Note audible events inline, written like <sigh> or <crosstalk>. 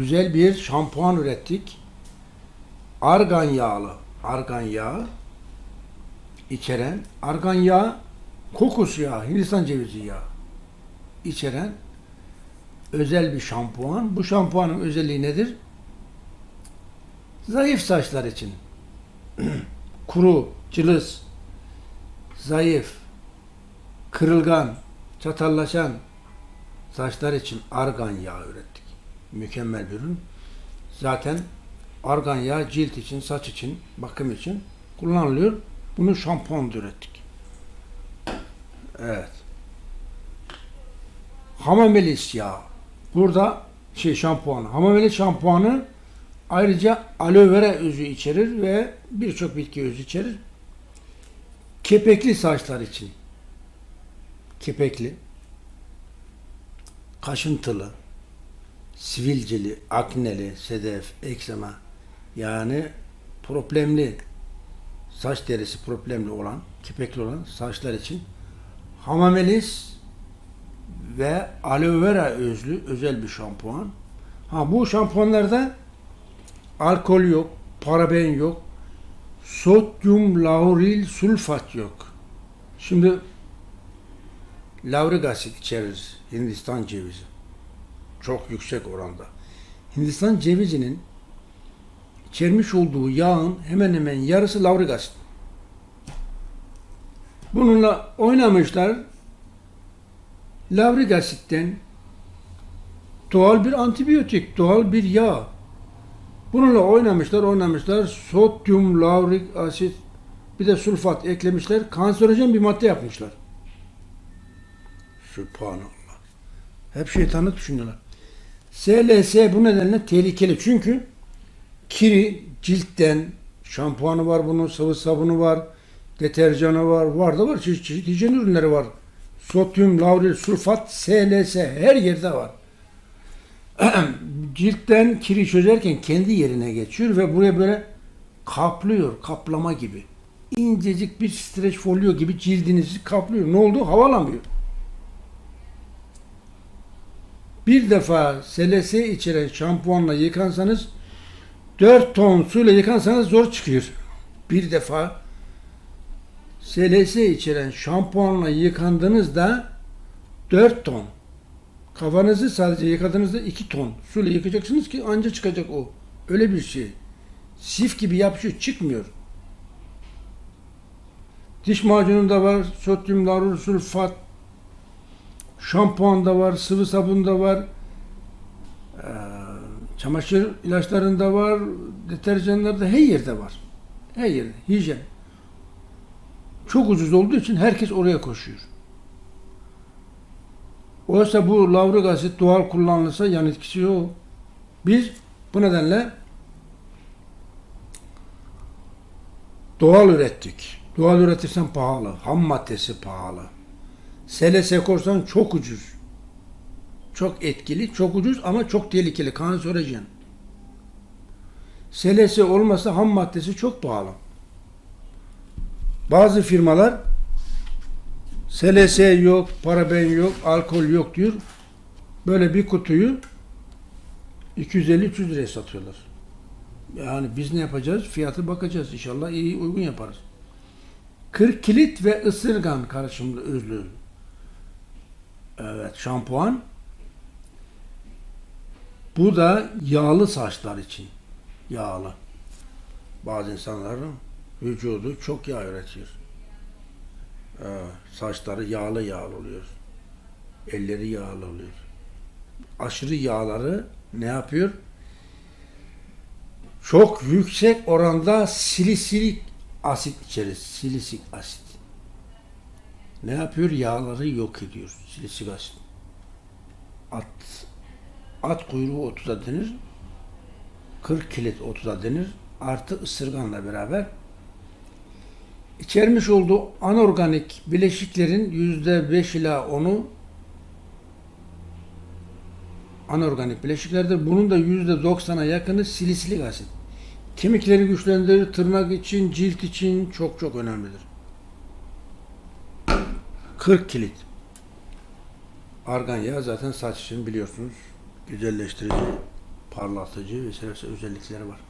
güzel bir şampuan ürettik. Argan yağlı, argan yağı içeren, argan yağı kokos yağı, Hindistan cevizi yağı içeren özel bir şampuan. Bu şampuanın özelliği nedir? Zayıf saçlar için. <clears throat> Kuru, cılız, zayıf, kırılgan, çatallaşan saçlar için argan yağı ürettik. Mükemmel bir ürün. Zaten argan yağı cilt için, saç için, bakım için kullanılıyor. Bunu şampuan ürettik. Evet. Hamamelis yağı. Burada şey şampuanı. Hamamelis şampuanı ayrıca aloe vera özü içerir ve birçok bitki özü içerir. Kepekli saçlar için. Kepekli, kaşıntılı, sivilceli, akneli, sedef, eksema yani problemli saç derisi problemli olan, kepekli olan saçlar için hamamelis ve aloe vera özlü özel bir şampuan. Ha bu şampuanlarda alkol yok, paraben yok, sodyum lauril sulfat yok. Şimdi laurik asit içerir Hindistan cevizi. Çok yüksek oranda. Hindistan cevizinin içermiş olduğu yağın hemen hemen yarısı laurik asit. Bununla oynamışlar. Laurik asitten doğal bir antibiyotik, doğal bir yağ. Bununla oynamışlar, oynamışlar. Sodyum laurik asit bir de sulfat eklemişler. Kanserojen bir madde yapmışlar. Sübhanallah. Hep şeytanı düşünüyorlar. SLS bu nedenle tehlikeli. Çünkü kiri ciltten şampuanı var bunun, sıvı sabunu var, deterjanı var, var da var. Çeşit çeşit hijyen ürünleri var. Sodyum, lauril, sulfat, SLS her yerde var. <clears throat> Ciltten kiri çözerken kendi yerine geçiyor ve buraya böyle kaplıyor, kaplama gibi. İncecik bir streç folyo gibi cildinizi kaplıyor. Ne oldu? Havalanmıyor. Bir defa SLS içeren şampuanla yıkansanız 4 ton suyla yıkansanız zor çıkıyor. Bir defa SLS içeren şampuanla yıkandığınızda 4 ton. Kafanızı sadece yıkadığınızda 2 ton suyla yıkacaksınız ki anca çıkacak o. Öyle bir şey. Sif gibi yapışıyor, çıkmıyor. Diş macununda var, sodyum lauril sulfat, şampuan da var, sıvı sabun da var, çamaşır ilaçlarında var, deterjanlarda her yerde var. Her yerde. Hijyen. Çok ucuz olduğu için herkes oraya koşuyor. Oysa bu laurik asit doğal kullanılırsa yan etkisi yok. Biz bu nedenle doğal ürettik. Doğal üretirsen pahalı. Ham maddesi pahalı. SLS korsan çok ucuz. Çok etkili, çok ucuz ama çok tehlikeli. Kanserojen. SLS olmasa ham maddesi çok pahalı. Bazı firmalar SLS yok, paraben yok, alkol yok diyor. Böyle bir kutuyu 250-300 liraya satıyorlar. Yani biz ne yapacağız? Fiyatı bakacağız. İnşallah iyi uygun yaparız. 40 kilit ve ısırgan karışımlı özlü. Evet, şampuan. Bu da yağlı saçlar için. Yağlı. Bazı insanların vücudu çok yağ üretiyor. Ee, saçları yağlı yağlı oluyor. Elleri yağlı oluyor. Aşırı yağları ne yapıyor? Çok yüksek oranda silisilik asit içerir. Silisik asit. Ne yapıyor? Yağları yok ediyor. Silisik asit. At at kuyruğu otu da denir. 40 kilit otu da denir. Artı ısırganla beraber içermiş olduğu anorganik bileşiklerin yüzde beş ila 10'u anorganik bileşiklerdir. Bunun da yüzde 90'a yakını silisilik asit. Kemikleri güçlendirir, tırnak için, cilt için çok çok önemlidir. 40 kilit. Argan yağı zaten saç için biliyorsunuz güzelleştirici parlatıcı vesaire özellikleri var.